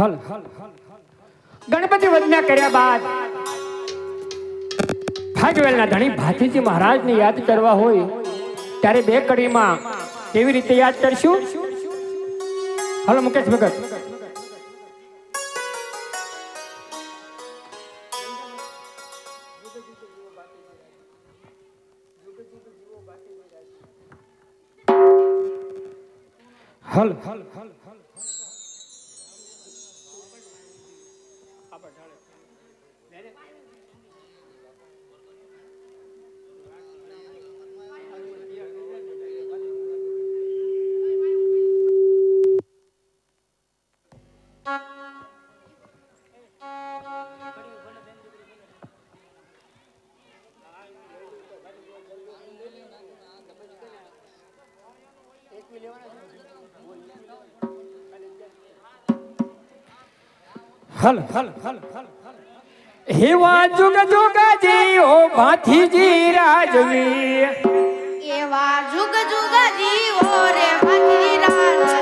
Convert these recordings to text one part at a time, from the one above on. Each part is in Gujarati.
હલ. ગણપતિ વંદના કર્યા બાદ ભાગવેલના ધણી ભાતીજી મહારાજને યાદ કરવા હોય, ત્યારે બે કડીમાં કેવી રીતે યાદ કરશું? હલો, મુકેશ ભગત. હલ હલ હલ. ખલ ખલ જુગ જુગજી ઓ ભાથીજી રાજવી. એવા જુગ જુગજી ઓ રે ભાથીજી રાજવી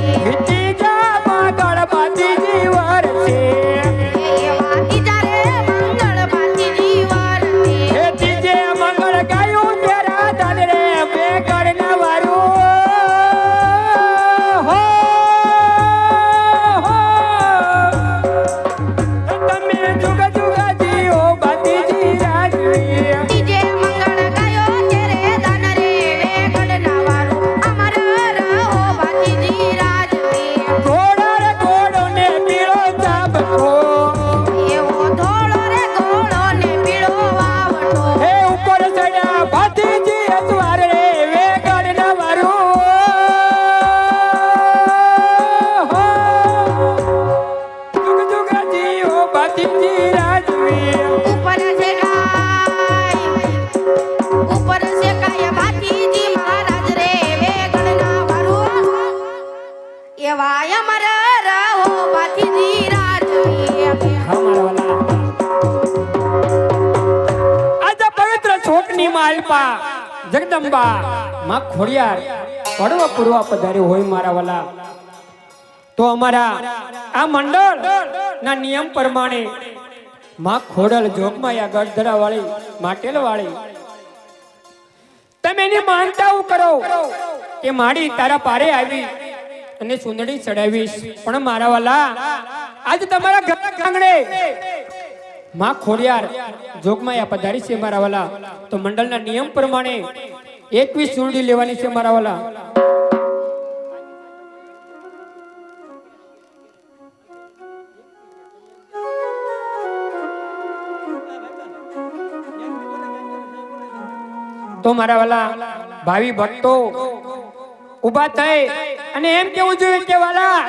Good. છોકની માલપા જગદંબા. માં ખોડિયાર પડવા પૂરવા પધાર્યો હોય મારા વાલા. તો અમારા આ મંડળ ના નિયમ પ્રમાણે માં ખોડલ જોગમાયા ગઢધરા વાળી માટેલ વાળી તમે એની માનતાઓ કરો કે માડી તારા પારે આવી અને સુંદડી ચડાવીશ. પણ મારા વાલા આજ તમારા ઘર આંગણે માં ખોડિયાર જોગમાયા પધારી છે મારા વાલા. તો મંડળના નિયમ પ્રમાણે એકવીસ સુરડી લેવાની છે મારા વાલા. તો મારા વાલા, ભાવિ ભક્તો ઊભા થઈ અને એમ કેવું જોઈએ કે વાલા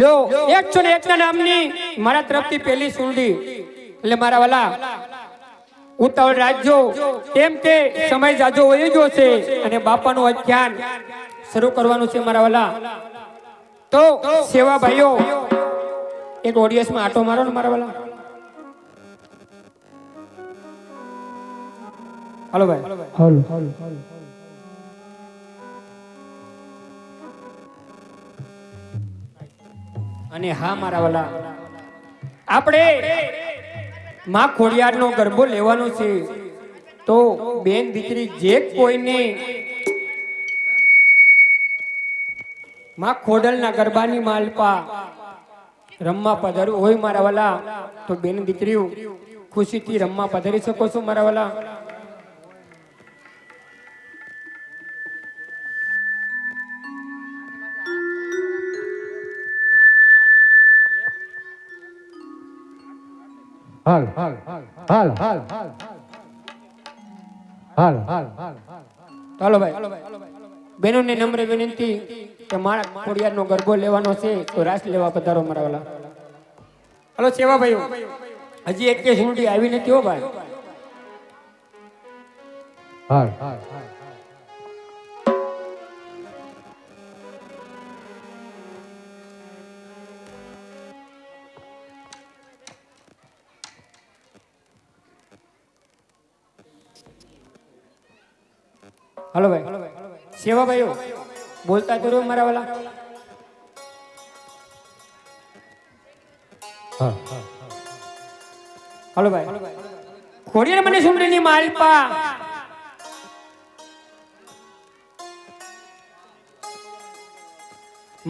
લો એકસો ને એકના નામની મારા તરફથી પહેલી સુરડી એટલે મારા વાલા ઉતાવળ રાખજો કેમ કે સમય જાજો વહી ગયો છે અને બાપાનું અધ્યાન શરૂ કરવાનું છે મારા વાલા. તો સેવા ભાઈઓ એક ઓડિયન્સમાં આટો મારો ને મારા વાલા. હાલો ભાઈ. અને હા મારા વાલા આપણે માં ખોડિયારનો ગરબો લેવાનો છે. તો બેન દીકરી, જે કોઈને માં ખોડલના ગરબાની માલપા રમવા પધારવું હોય મારા વાલા, તો બેન દીકરીઓ, ખુશીથી રમવા પધારી શકો છો મારા વાલા. હાલ હાલ હાલ હાલ હાલ હાલ ચાલો ભાઈ. બહેનોને નમ્ર વિનંતી કે મારા ખોડિયારનો ગરબો લેવાનો છે તો રાસ લેવા પધારો મારા વાલા. હલો સેવા ભાઈઓ હજી એક કે સુંડી આવી નથી હો ભાઈ? હાલ હાલ હાલ. હલો ભાઈ. સેવા ભાઈઓ બોલતા તો મારા વાલા. હાલ ભાઈ. ખોડિયાર મને સુમરીની મારી પા.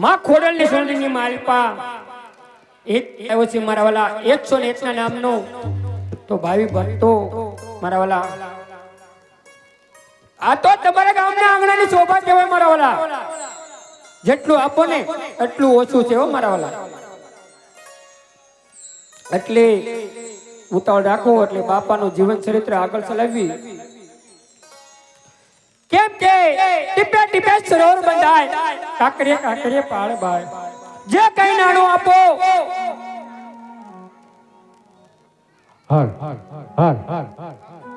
માં ખોડલની મારી પા. એક આવ્યો છે મારા વાલા એકસો ને એકના નામનો. તો ભાવી ભક્તો મારા વાલા આ તો તમારા ગામના આંગણાની શોભા કહેવાય મારા વાલા. જેટલું આપો ને એટલું ઓછું છે હો મારા વાલા. એટલે ઉતાવળ રાખો, એટલે બાપાનું જીવન ચરિત્ર આગળ ચલાવી કેમ કે ટીપે ટીપે સરોવર બંધાય. કાકરે કાકરે પાળ બાળ જે કઈ નાણું આપો. હાર હાર હાર હાર હાલ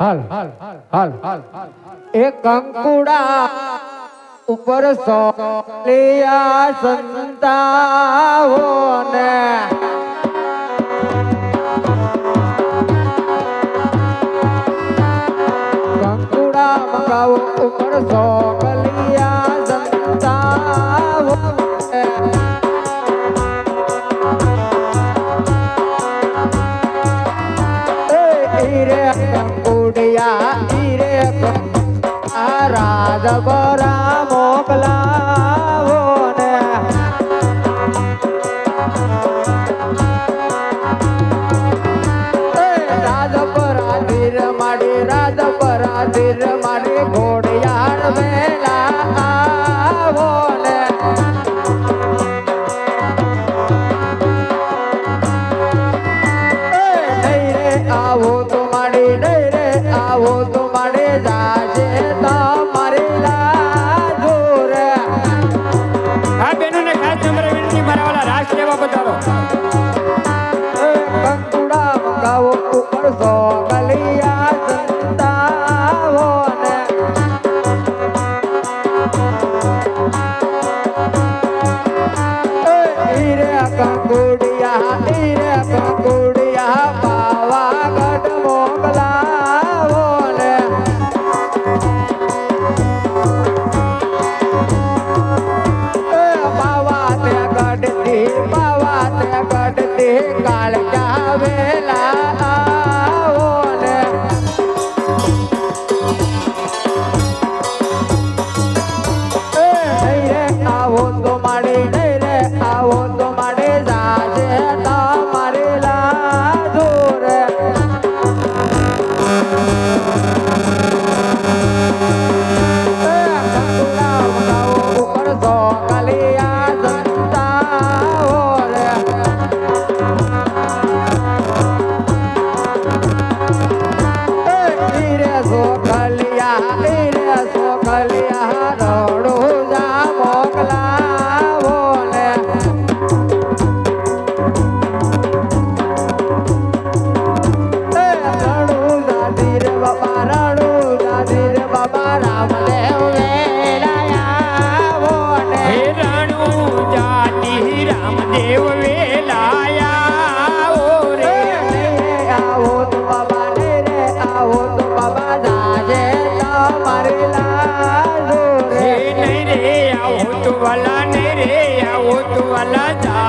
હાલ હાલ હાલ હાલ એ કંકુડા ઉપર સોલિયા સંતા ને તો માડી નહીં રે આવો વાલા જાશે